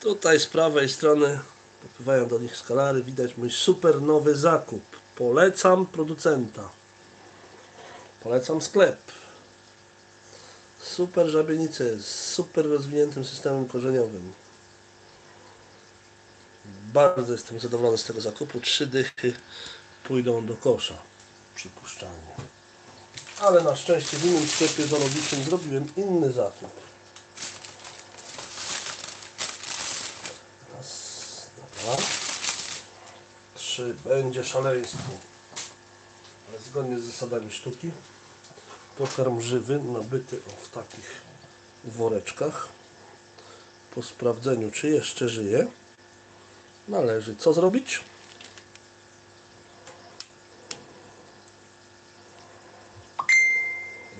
Tutaj z prawej strony popływają do nich skalary. Widać mój super nowy zakup. Polecam producenta. Polecam sklep. Super żabienice z super rozwiniętym systemem korzeniowym. Bardzo jestem zadowolony z tego zakupu. Trzy dychy pójdą do kosza. Przypuszczalnie. Ale na szczęście w innym sklepie zoologicznym zrobiłem inny zakup. Będzie szaleństwo. Ale zgodnie z zasadami sztuki. Pokarm żywy nabyty w takich woreczkach. Po sprawdzeniu, czy jeszcze żyje, należy co zrobić?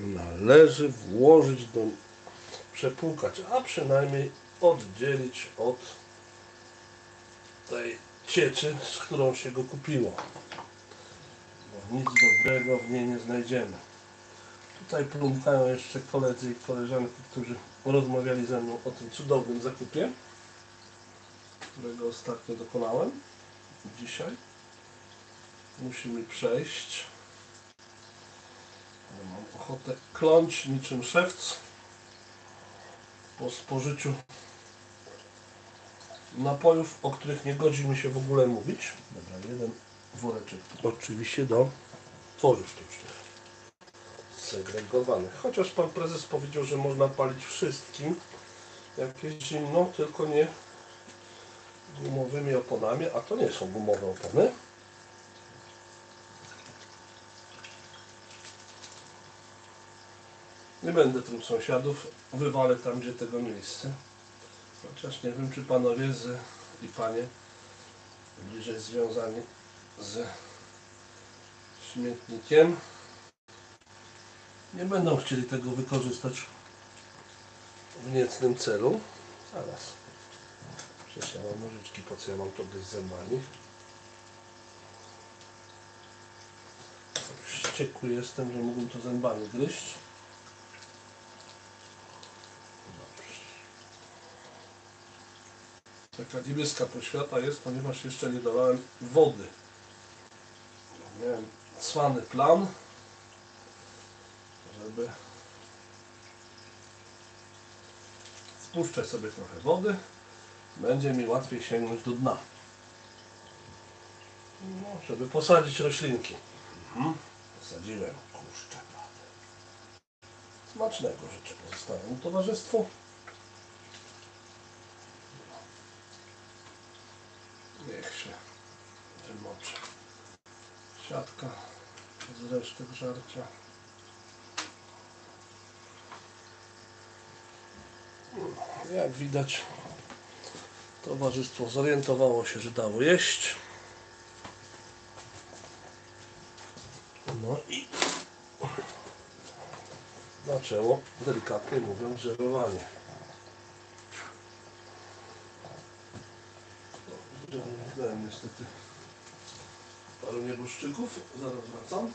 należy włożyć do przepłukać, a przynajmniej oddzielić od tej cieczy, z którą się go kupiło. Bo nic dobrego w niej nie znajdziemy. Tutaj pląkają jeszcze koledzy i koleżanki, którzy rozmawiali ze mną o tym cudownym zakupie, którego ostatnio dokonałem. Dzisiaj musimy przejść. Mam ochotę kląć niczym szewc po spożyciu napojów, o których nie godzi mi się w ogóle mówić. Dobra, jeden woreczek oczywiście do tworzyw sztucznych segregowanych. Chociaż pan prezes powiedział, że można palić wszystkim, jak jest zimno, tylko nie gumowymi oponami, a to nie są gumowe opony. Nie będę tym sąsiadów, wywalę tam, gdzie tego miejsce. Chociaż nie wiem, czy panowie z, i panie bliżej związani z śmietnikiem nie będą chcieli tego wykorzystać w niecnym celu. Zaraz. Przecież ja mam nożyczki, po co ja mam to gdzieś zębami? Wściekły jestem, że mógłbym to zębami gryźć. Taka niebieska poświata jest, ponieważ jeszcze nie dolałem wody. Miałem cwany plan, żeby spuszczę sobie trochę wody, będzie mi łatwiej sięgnąć do dna. No, żeby posadzić roślinki. Mhm. Posadziłem kurczę. Smacznego życzę pozostałemu towarzystwu. Się wymoczy. Siatka z resztek żarcia. Jak widać, towarzystwo zorientowało się, że dało jeść. No i zaczęło, delikatnie mówiąc, żerowanie. Dałem niestety paru nieboszczyków. Zaraz wracam.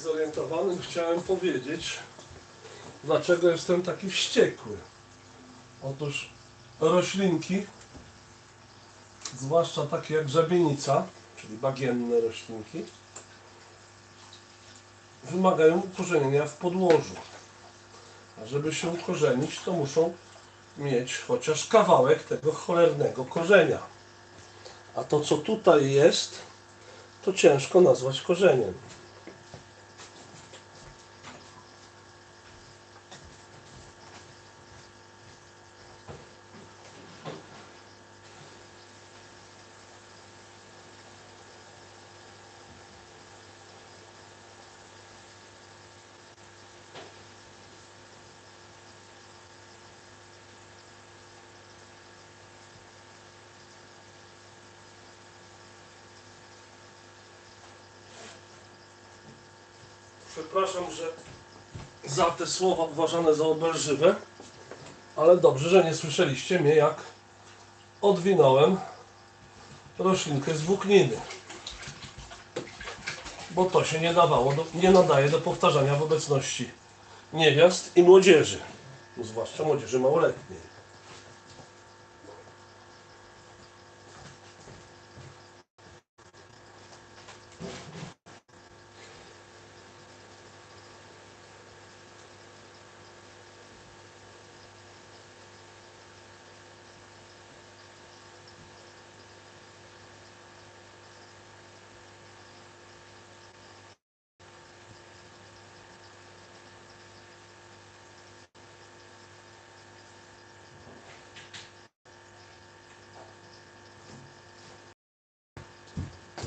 Niezorientowanym chciałem powiedzieć, dlaczego jestem taki wściekły. Otóż roślinki, zwłaszcza takie jak żabienica, czyli bagienne roślinki, wymagają ukorzenienia w podłożu. A żeby się ukorzenić, to muszą mieć chociaż kawałek tego cholernego korzenia. A to, co tutaj jest, to ciężko nazwać korzeniem. Przepraszam, że za te słowa uważane za obelżywe, ale dobrze, że nie słyszeliście mnie, jak odwinąłem roślinkę z włókniny. Bo to się nie dawało, nie nadaje do powtarzania w obecności niewiast i młodzieży, zwłaszcza młodzieży małoletniej.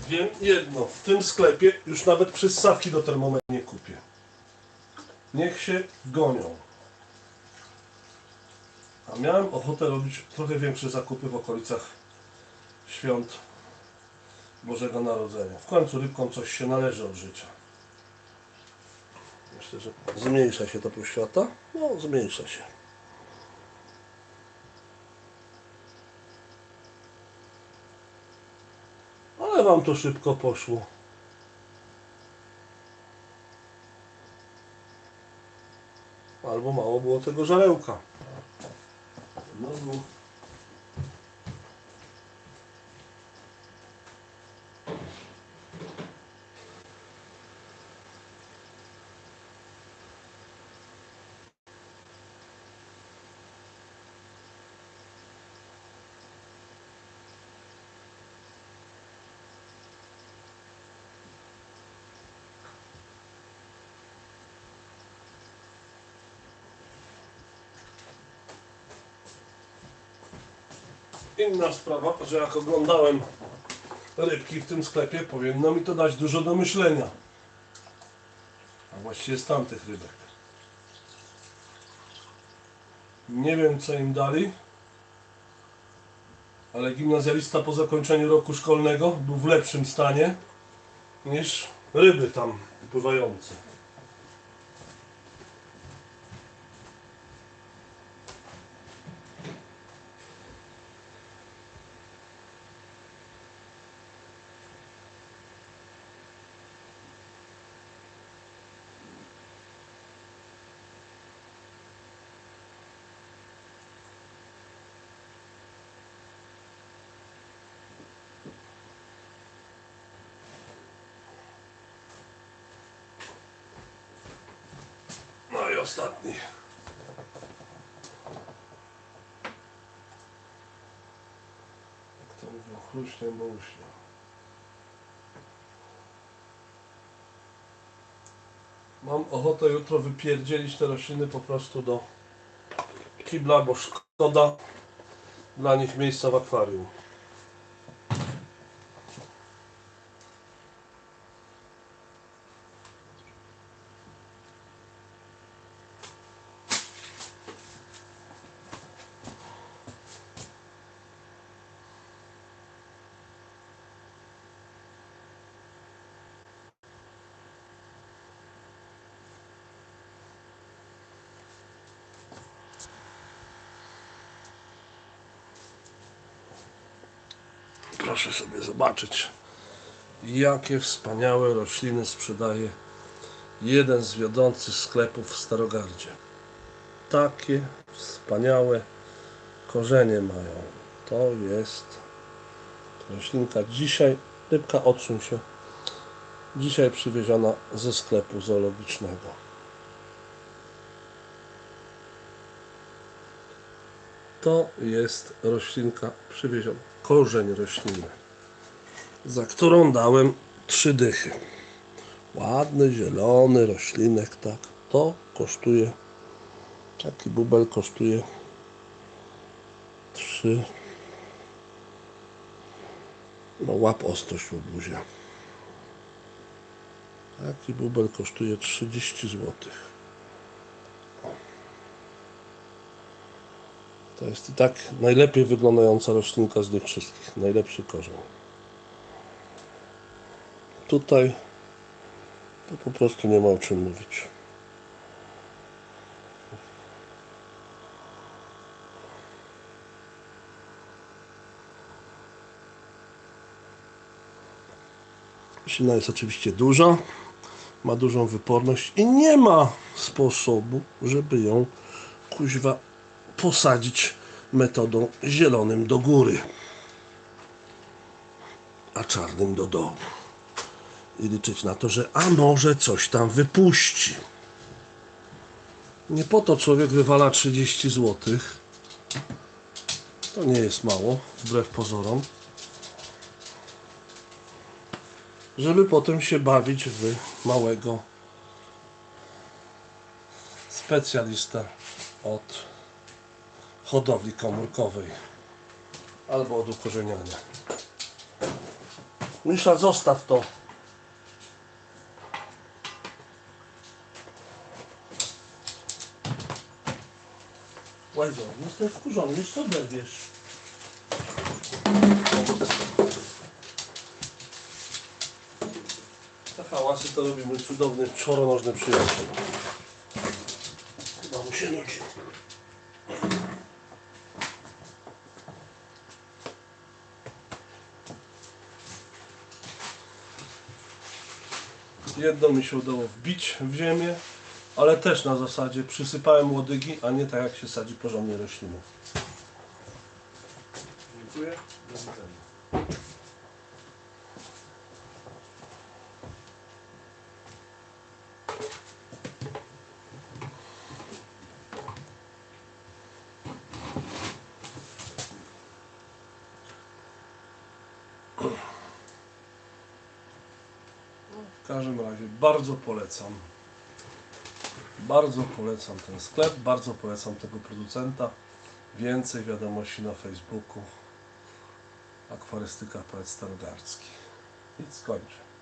Wiem jedno, w tym sklepie już nawet przystawki do termometru nie kupię. Niech się gonią. A miałem ochotę robić trochę większe zakupy w okolicach świąt Bożego Narodzenia. W końcu rybkom coś się należy od życia. Myślę, że zmniejsza się to poświata. No, zmniejsza się. Wam to szybko poszło. Albo mało było tego żarełka. No. Inna sprawa, że jak oglądałem rybki w tym sklepie, powinno mi to dać dużo do myślenia. A właściwie z tamtych rybek. Nie wiem co im dali, ale gimnazjalista po zakończeniu roku szkolnego był w lepszym stanie niż ryby tam pływające. Ostatni. Jak to mówią, chruśnie, bo uśnie. Mam ochotę jutro wypierdzielić te rośliny po prostu do kibla, bo szkoda dla nich miejsca w akwarium. Proszę sobie zobaczyć, jakie wspaniałe rośliny sprzedaje jeden z wiodących sklepów w Starogardzie. Takie wspaniałe korzenie mają. To jest roślinka dzisiaj, rybka odsuń się, dzisiaj przywieziona ze sklepu zoologicznego. To jest roślinka przywieziona, korzeń rośliny, za którą dałem trzy dychy. Ładny, zielony roślinek, tak. To kosztuje, taki bubel kosztuje trzy, no łap ostrość w. Taki bubel kosztuje 30 złotych. To jest i tak najlepiej wyglądająca roślinka z tych wszystkich. Najlepszy korzeń. Tutaj To po prostu nie ma o czym mówić. Roślina jest oczywiście duża, ma dużą wyporność i nie ma sposobu, żeby ją kuźwa posadzić metodą zielonym do góry, a czarnym do dołu. I liczyć na to, że a może coś tam wypuści. Nie po to człowiek wywala 30 zł. To nie jest mało, wbrew pozorom. Żeby potem się bawić w małego specjalista od hodowli komórkowej albo od ukorzeniania. Misza, zostaw to. Łajzo, jestem wkurzony, już to oderwiesz. Te hałasy to robi mój cudowny czworonożny przyjaciel. Jedno mi się udało wbić w ziemię, ale też na zasadzie przysypałem łodygi, a nie tak jak się sadzi porządnie rośliny. Dziękuję. Do widzenia. W każdym razie bardzo polecam. Bardzo polecam ten sklep, bardzo polecam tego producenta. Więcej wiadomości na Facebooku. Akwarystyka Poet Starogardzki. I skończę.